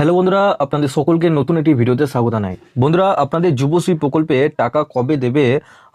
Hello বন্ধুরা, আপনাদের সকলকে নতুন একটি ভিডিওতে স্বাগত জানাই। বন্ধুরা, আপনাদের যুবশ্রী প্রকল্পে টাকা কবে দেবে?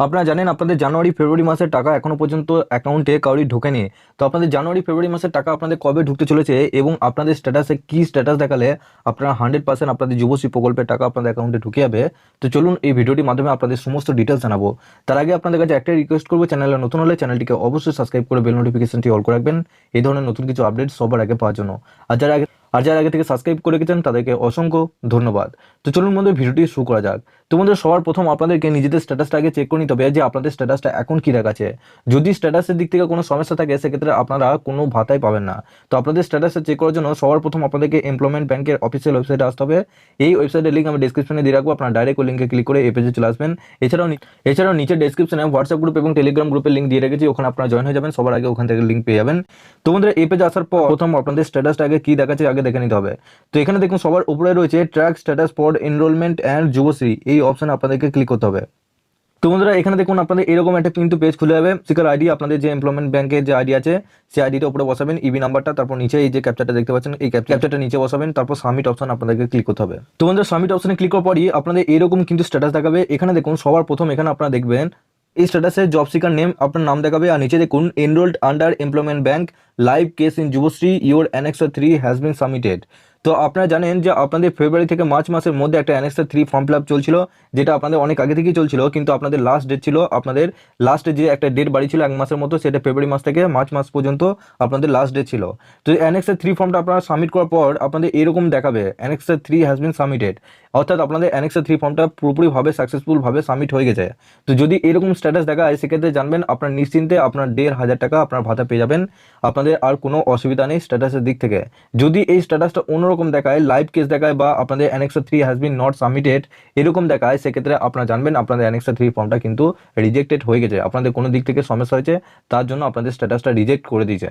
আপনারা জানেন, আপনাদের জানুয়ারি, ফেব্রুয়ারি মাসের টাকা এখনও পর্যন্ত অ্যাকাউন্টে কাউরি ঢোকেনি। তো আপনাদের জানুয়ারি, ফেব্রুয়ারি মাসের টাকা আপনাদের কবে ঢুকতে চলেছে এবং আপনাদের স্ট্যাটাসে কি স্ট্যাটাস দেখালে আপনারা হান্ড্রেড পার্সেন্ট আপনাদের যুবশ্রী প্রকল্পের টাকা আপনাদের অ্যাকাউন্টে ঢুকে যাবে। তো চলুন এই ভিডিওটির মাধ্যমে আপনাদের সমস্ত ডিটেলস জানাব। তার আগে আপনাদের কাছে একটাই রিকোয়েস্ট করব, চ্যানেলে নতুন হলে চ্যানেলটিকে অবশ্যই সাবস্ক্রাইব করে বেল নোটিফিকেশনটি অল করে রাখবেন। এই ধরনের নতুন কিছু আপডেট সবার আগে পাওয়ার জন্য। আর যারা আর যারা আগে থেকে সাবস্ক্রাইব করে রেখেছেন, তাদেরকে অসংখ্য ধন্যবাদ। তো চলুন বন্ধু ভিডিওটি শুরু করা যাক। তো বন্ধু সবার প্রথম আপনাদেরকে নিজেদের স্ট্যাটাসটা আগে চেক করে নিতে হবে যে আপনাদের স্ট্যাটাসটা এখন কী দেখাচ্ছে। যদি স্ট্যাটাসের দিক থেকে কোনো সমস্যা থাকে, সেক্ষেত্রে আপনারা কোনো ভাতাই পাবেন না। তো আপনাদের স্ট্যাটাসটা চেক করার জন্য সবার প্রথম আপনাদেরকে এমপ্লয়মেন্ট ব্যাংকের অফিসিয়াল ওয়েবসাইটে আসতে হবে। এই ওয়েবসাইটের লিঙ্ক আমি ডিসক্রিপশনে দিয়ে রাখব, আপনারা ডাইরেক্ট ওই লিঙ্কে ক্লিক করে এই পেজে চলে আসবেন। এছাড়াও এছাড়াও নিচে ডেসক্রিপশনে হোয়াটসঅ্যাপ গ্রুপ এবং টেলিগ্রাম গ্রুপের লিঙ্ক দিয়ে রেখেছি, ওখানে আপনারা জয়েন হয়ে যাবেন, সবার আগে ওখান থেকে লিঙ্ক পেয়ে যাবেন। তো বন্ধুরা, এই পেজে আসার পর প্রথম আপনাদের স্ট্যাটাসটা আগে কী দেখাচ্ছে, আগে দেখে নিতে হবে। তো এখানে দেখুন সবার উপরে রয়েছে track status for enrolment and Yuvashree এই অপশনে আপনাদেরকে ক্লিক করতে হবে। তো বন্ধুরা, এখানে দেখুন আপনাদের এরকম একটা কিন্তু পেজ খুলে যাবে। সিকার আইডি আপনাদের যে এমপ্লয়মেন্ট ব্যাংকের যে আইডি আছে, সেই আইডিটা উপরে বসাবেন ইবি নাম্বারটা তারপর নিচে এই যে ক্যাপচারটা দেখতে পাচ্ছেন, এই ক্যাপচারটা নিচে বসাবেন, তারপর সাবমিট অপশন আপনাদেরকে ক্লিক করতে হবে। তো বন্ধুরা সাবমিট অপশনে ক্লিক করার পরই আপনাদের এরকম কিন্তু স্ট্যাটাস দেখাবে। এখানে দেখুন সবার প্রথম এখানে আপনারা দেখবেন এই স্ট্যাটাসে জব সিকার নেম আপনার নাম দেখাবে আর নিচে দেখুন enrolled under employment bank live case in Yuvashree your annexure three has been submitted তো আপনারা জানেন যে আপনাদের ফেব্রুয়ারি থেকে মার্চ মাসের মধ্যে একটা annexure three form fill up চলছিল, যেটা আপনাদের অনেক আগে থেকেই চলছিল, কিন্তু আপনাদের লাস্ট ডেট ছিল, আপনাদের লাস্টে যে একটা ডেট বাড়ি ছিল এক মাসের মতো, সেটা ফেব্রুয়ারি মাস থেকে মার্চ মাস পর্যন্ত আপনাদের লাস্ট ডেট ছিল। তো অ্যানেক্সার থ্রি ফর্মটা আপনারা সাবমিট করার পর আপনাদের এরকম দেখাবে annexure three has been submitted অর্থাৎ আপনাদের অ্যানেক্সার থ্রি ফর্মটা পুরোপুরিভাবে সাকসেসফুলভাবে সাবমিট হয়ে গেছে। তো যদি এরকম স্ট্যাটাস দেখায়, সেক্ষেত্রে জানবেন আপনার নিশ্চিন্তে আপনার দেড় হাজার টাকা আপনার ভাতা পেয়ে যাবেন। আপনাদের আর কোনো অসুবিধা নেই স্ট্যাটাসের দিক থেকে। যদি এই স্ট্যাটাসটা অন্যরকম দেখায় লাইভ কেস দেখায় বা আপনাদের annexure three has been not submitted এরকম দেখায়, সেক্ষেত্রে আপনারা জানবেন আপনাদের অ্যানেক্সার থ্রি ফর্মটা কিন্তু রিজেক্টেড হয়ে গেছে। আপনাদের কোনো দিক থেকে সমস্যা হয়েছে, তার জন্য আপনাদের স্ট্যাটাসটা রিজেক্ট করে দিয়েছে।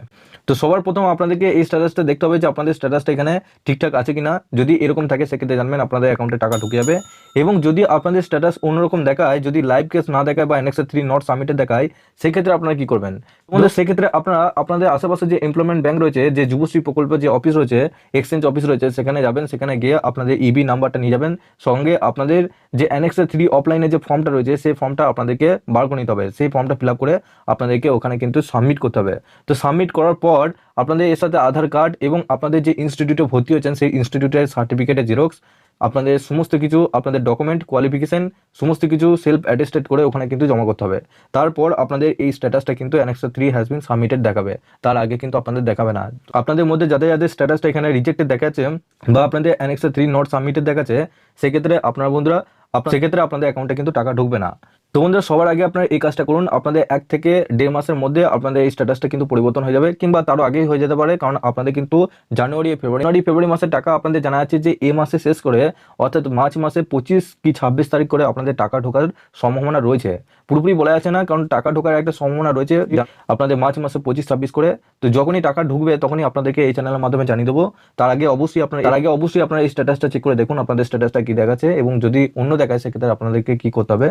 তো সবার প্রথম আপনাদেরকে এই স্ট্যাটাসটা দেখতে হবে যে আপনাদের স্ট্যাটাসটা এখানে ঠিকঠাক আছে কিনা। যদি এরকম থাকে, সেক্ষেত্রে জানবেন আপনাদের অ্যাকাউন্টে টাকা ঢুকে যাবে। এবং যদি আপনাদের স্ট্যাটাস অন্যরকম দেখায় যদি লাইভ কেস না দেখায় বা এনএক্সএ থ্রি নট সাবমিটেড দেখায় সেক্ষেত্রে আপনারা কি করবেন? সেক্ষেত্রে আপনারা আপনাদের আশেপাশে যে এমপ্লয়মেন্ট ব্যাংক রয়েছে যে যুবশ্রী প্রকল্পের যে অফিস রয়েছে এক্সচেঞ্জ অফিস রয়েছে সেখানে যাবেন সেখানে গিয়ে আপনাদের ইবি নাম্বারটা নিয়ে যাবেন। সঙ্গে আপনাদের যে অ্যানেক্সের থ্রি অফলাইনে যে ফর্মটা রয়েছে সেই ফর্মটা আপনাদেরকে বার করে নিতে হবে। সেই ফর্মটা ফিল আপ করে আপনাদেরকে ওখানে কিন্তু সাবমিট করতে হবে। তো সাবমিট করার পর আপনাদের এর সাথে আধার কার্ড এবং আপনাদের যে ইনস্টিটিউটে ভর্তি হয়েছেন সেই ইনস্টিটিউটের সার্টিফিকেটের জেরক্স আপনাদের সমস্ত কিছু, আপনাদের ডকুমেন্ট কোয়ালিফিকেশন সমস্ত কিছু সেলফ অ্যাটেস্টেড করে ওখানে কিন্তু জমা করতে হবে। তারপর আপনাদের এই স্ট্যাটাসটা কিন্তু annexure three has been submitted দেখাবে। তার আগে কিন্তু আপনাদের দেখাবে না। আপনাদের মধ্যে যাদের যাদের স্ট্যাটাসটা এখানে রিজেক্টেড দেখাচ্ছে বা আপনাদের অ্যানেক্সা থ্রি নট সাবমিটেড দেখাচ্ছে সেক্ষেত্রে আপনার বন্ধুরা সেক্ষেত্রে আপনাদের অ্যাকাউন্টে কিন্তু টাকা ঢুকবে না। তো বন্ধুরা, সবার আগে আপনার এই কাজটা করুন। আপনাদের এক থেকে দেড় মাসের মধ্যে আপনাদের এই স্ট্যাটাসটা কিন্তু পরিবর্তন হয়ে যাবে, কিংবা তারও আগেই হয়ে যেতে পারে, কারণ আপনাদের কিন্তু জানুয়ারি, ফেব্রুয়ারি ফেব্রুয়ারি মাসের টাকা আপনাদের জানা যাচ্ছে যে এই মাসে শেষ করে, অর্থাৎ মার্চ মাসে পঁচিশ কি ছাব্বিশ তারিখ করে আপনাদের টাকা ঢোকার সম্ভাবনা রয়েছে। পুরোপুরি বলা যাচ্ছে না, কারণ টাকা ঢোকার একটা সম্ভাবনা রয়েছে আপনাদের মার্চ মাসে পঁচিশ, ছাব্বিশ করে। তো যখনই টাকা ঢুকবে, তখনই আপনাদেরকে এই চ্যানেলের মাধ্যমে জানিয়ে দেবো। তার আগে অবশ্যই আপনার তার আগে অবশ্যই আপনার এই স্ট্যাটাসটা চেক করে দেখুন, আপনাদের স্ট্যাটাসটা কি দেখাচ্ছে এবং যদি অন্য দেখায় সেক্ষেত্রে আপনাদেরকে কি করতে হবে?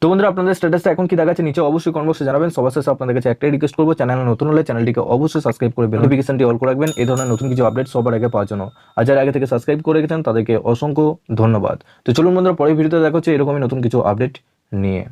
তো বন্ধুরা, আপনাদের স্ট্যাটাসটা এখন কি দেখাচ্ছে নিচে অবশ্যই কনবক্সে জানাবেন। সবার শেষে আপনাদের কাছে একটাই রিকোয়েস্ট করব চ্যানেল নতুন হলে চ্যানেলটিকে অবশ্যই সাবস্ক্রাইব করে নোটিফিকেশনটি অল করে রাখবেন। এই ধরনের নতুন কিছু আপডেট সবার আগে পাওয়ার জন্য। আর যারা আগে থেকে সাবস্ক্রাইব করে রেখেছেন, তাদেরকে অসংখ্য ধন্যবাদ। তো চলুন বন্ধুরা, পরের ভিডিওতে দেখাচ্ছে এরকমই নতুন কিছু আপডেট নিয়ে।